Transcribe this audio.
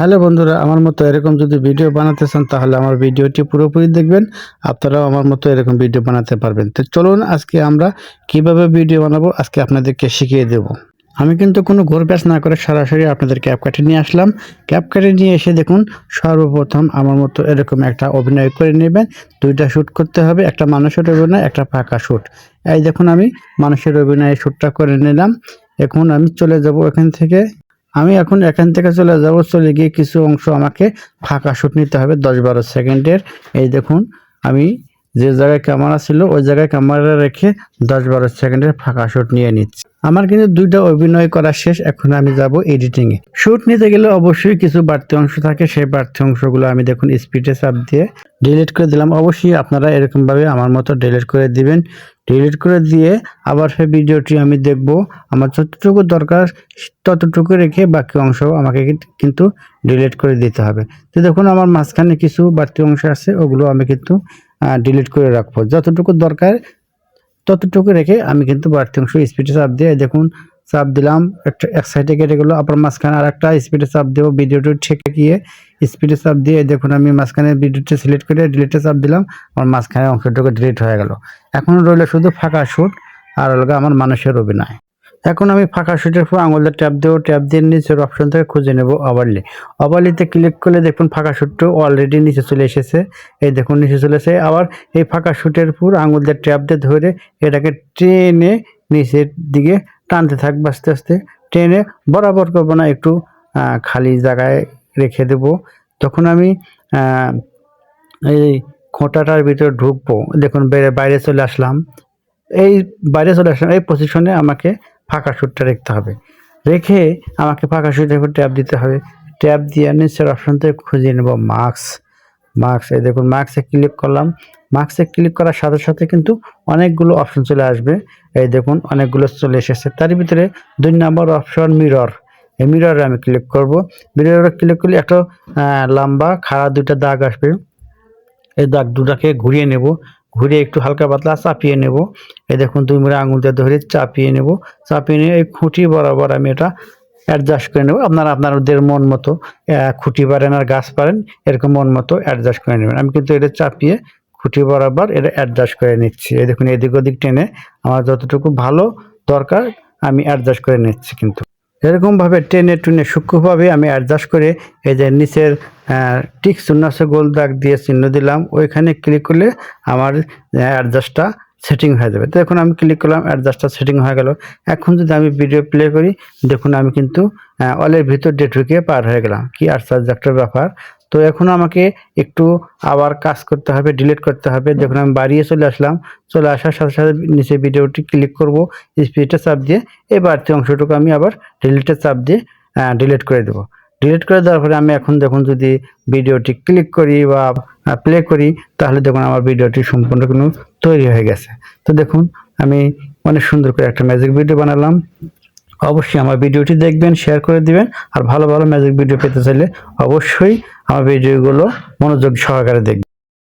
Hello বন্ধুরা, আমার মতো এরকম যদি ভিডিও বানাতে চান, তাহলে আমার ভিডিওটি পুরোপুরি দেখবেন। আপনারাও আমার মতো এরকম ভিডিও বানাতে পারবেন। তো চলুন, আজকে আমরা কীভাবে ভিডিও বানাবো, আজকে আপনাদেরকে শিখিয়ে দেব। আমি কিন্তু কোনো ঘোর ব্যাস না করে সরাসরি আপনাদের ক্যাপ কাটে নিয়ে আসলাম। ক্যাপ কাটে নিয়ে এসে দেখুন, সর্বপ্রথম আমার মতো এরকম একটা অভিনয় করে নেবেন। দুইটা শ্যুট করতে হবে, একটা মানুষের অভিনয়, একটা ফাঁকা শ্যুট এই দেখুন আমি মানুষের অভিনয়ে শ্যুটটা করে নিলাম। এখন আমি চলে যাব এখান থেকে। আমি এখন এখান থেকে চলে যাব, চলে গিয়ে কিছু অংশ আমাকে ফাঁকা শ্যুট নিতে হবে, দশ বারো সেকেন্ডের। এই দেখুন, আমি যে জায়গায় ক্যামেরা ছিল, ওই জায়গায় ক্যামেরা রেখে দশ বারো সেকেন্ডের ফাঁকা শ্যুট নিয়ে নিচ্ছি। আমার কিন্তু দুইটা অভিনয় করা শেষ, এখন আমি যাব এডিটিংয়ে শ্যুট নিতে গেলে অবশ্যই কিছু বাড়তি অংশ থাকে, সেই বাড়তি অংশগুলো আমি দেখুন স্পিডে চাপ দিয়ে ডিলিট করে দিলাম। অবশ্যই আপনারা এরকমভাবে আমার মতো ডিলিট করে দিবেন। ডিলিট করে দিয়ে আবার সেই ভিডিওটি আমি দেখব। আমার যতটুকু দরকার ততটুকু রেখে বাকি অংশ আমাকে কিন্তু ডিলিট করে দিতে হবে। তো দেখুন আমার মাঝখানে কিছু বাড়তি অংশ আছে, ওগুলো আমি কিন্তু ডিলিট করে রাখব। যতটুকু দরকার ততটুকু রেখে আমি কিন্তু বাড়তি অংশ স্পিডে চাপ দিয়ে দেখুন, চাপ দিলাম, একটা এক সাইডে কেটে গেলো, আবার মাঝখানে আর একটা স্পিডে চাপ দেবো ভিডিওটি ঠেকে গিয়ে স্পিডে চাপ দিয়ে দেখুন আমি মাঝখানে ভিডিওটি সিলেক্ট করে ডিলিটে চাপ দিলাম, আমার মাঝখানে অংশটুকু ডিলিট হয়ে গেল। এখন রইল শুধু ফাঁকা শ্যুট আর হলো আমার মানুষের অভিনয়। এখন আমি ফাঁকা শুটের পর আঙুলটা ট্যাপ দেবো, ট্যাপ দিয়ে নিচের অপশন থেকে খুঁজে নেব ওভারলি ওভারলিতে ক্লিক করলে দেখুন ফাঁকা শুটটা অলরেডি নিচে চলে এসেছে। এই দেখুন নিচে চলে এসে আবার এই ফাঁকা শুটের পর আঙুল দিয়ে ট্যাপ দিয়ে ধরে এটাকে ট্রেনে নিচের দিকে টানতে থাকবে আস্তে আস্তে। ট্রেনে বরাবর করব না, একটু খালি জায়গায় রেখে দেব। তখন আমি এই খোঁটাটার ভিতরে ঢুকবো। দেখুন বাইরে চলে আসলাম। এই বাইরে চলে আসলাম, এই পজিশনে আমাকে ফাঁকা সুটটা রাখতে হবে। রেখে আমাকে ফাঁকা সুটের উপর ট্যাপ দিতে হবে। ট্যাপ দিয়ে নিচের অপশন থেকে খুঁজে নেব মার্কস মার্কস এই দেখুন মার্কসে ক্লিক করলাম। মার্কসে ক্লিক করার সাথে সাথে কিন্তু অনেকগুলো অপশন চলে আসবে। এই দেখুন, অনেকগুলো চলে এসেছে। তার ভিতরে দুই নম্বর অপশন মিরর এই মিররে আমি ক্লিক করব। মিররে ক্লিক করলে একটা লম্বা, খাড়া দুইটা দাগ আসবে। এই দাগ দুটাকে ঘুরিয়ে নেব। ঘুরে একটু হালকা পাতলা চাপিয়ে নেব। এই দেখুন, দুই মুড়ে আঙুল দিয়ে ধরে চাপিয়ে নেব। চাপিয়ে নিয়ে এই খুঁটি বরাবর আমি এটা অ্যাডজাস্ট করে নেব। আপনারা আপনাদের মন মতো খুঁটি পারেন আর গাছ পারেন, এরকম মন মতো অ্যাডজাস্ট করে নেবেন। আমি কিন্তু এটা চাপিয়ে খুঁটি বরাবর এটা অ্যাডজাস্ট করে নিচ্ছি। এই দেখুন, এদিক ওদিক টেনে আমার যতটুকু ভালো দরকার, আমি অ্যাডজাস্ট করে নিচ্ছি কিন্তু। এরকমভাবে টেনে টুনে সূক্ষ্মভাবে আমি অ্যাডজাস্ট করে এই যে নিচের টিক শূন্য গোল দাগ দিয়ে চিহ্ন দিলাম। ওইখানে ক্লিক করলে আমার অ্যাডজাস্টটা সেটিং হয়ে যাবে। তো এখন আমি ক্লিক করলাম অ্যাডজাস্টটা সেটিং হয়ে গেল। এখন যদি আমি ভিডিও প্লে করি, দেখুন আমি কিন্তু অলের ভিতর ডে ঢুকে পার হয়ে গেলাম। কি আশ্চর্য একটা ব্যাপার? তো এখন আমাকে একটু আবার কাজ করতে হবে ডিলিট করতে হবে। দেখুন আমি বাড়িয়ে চলে আসলাম। চলে আসার সাথে সাথে নিচে ভিডিওটি ক্লিক করব স্পিডটা চাপ দিয়ে। এই বাড়তি অংশটুকু আমি আবার ডিলিটে চাপ দিয়ে ডিলিট করে দেবো। ডিলিট করে দেওয়ার পরে আমি এখন দেখুন যদি ভিডিওটি ক্লিক করি বা প্লে করি, তাহলে দেখুন আমার ভিডিওটি সম্পূর্ণ কোনো তৈরি হয়ে গেছে। তো দেখুন, আমি অনেক সুন্দর করে একটা ম্যাজিক ভিডিও বানালাম। অবশ্যই আমার ভিডিওটি দেখবেন শেয়ার করে দিবেন, আর ভালো ভালো ম্যাজিক ভিডিও পেতে চাইলে অবশ্যই আমার ভিডিওগুলো মনোযোগ সহকারে দেখবেন।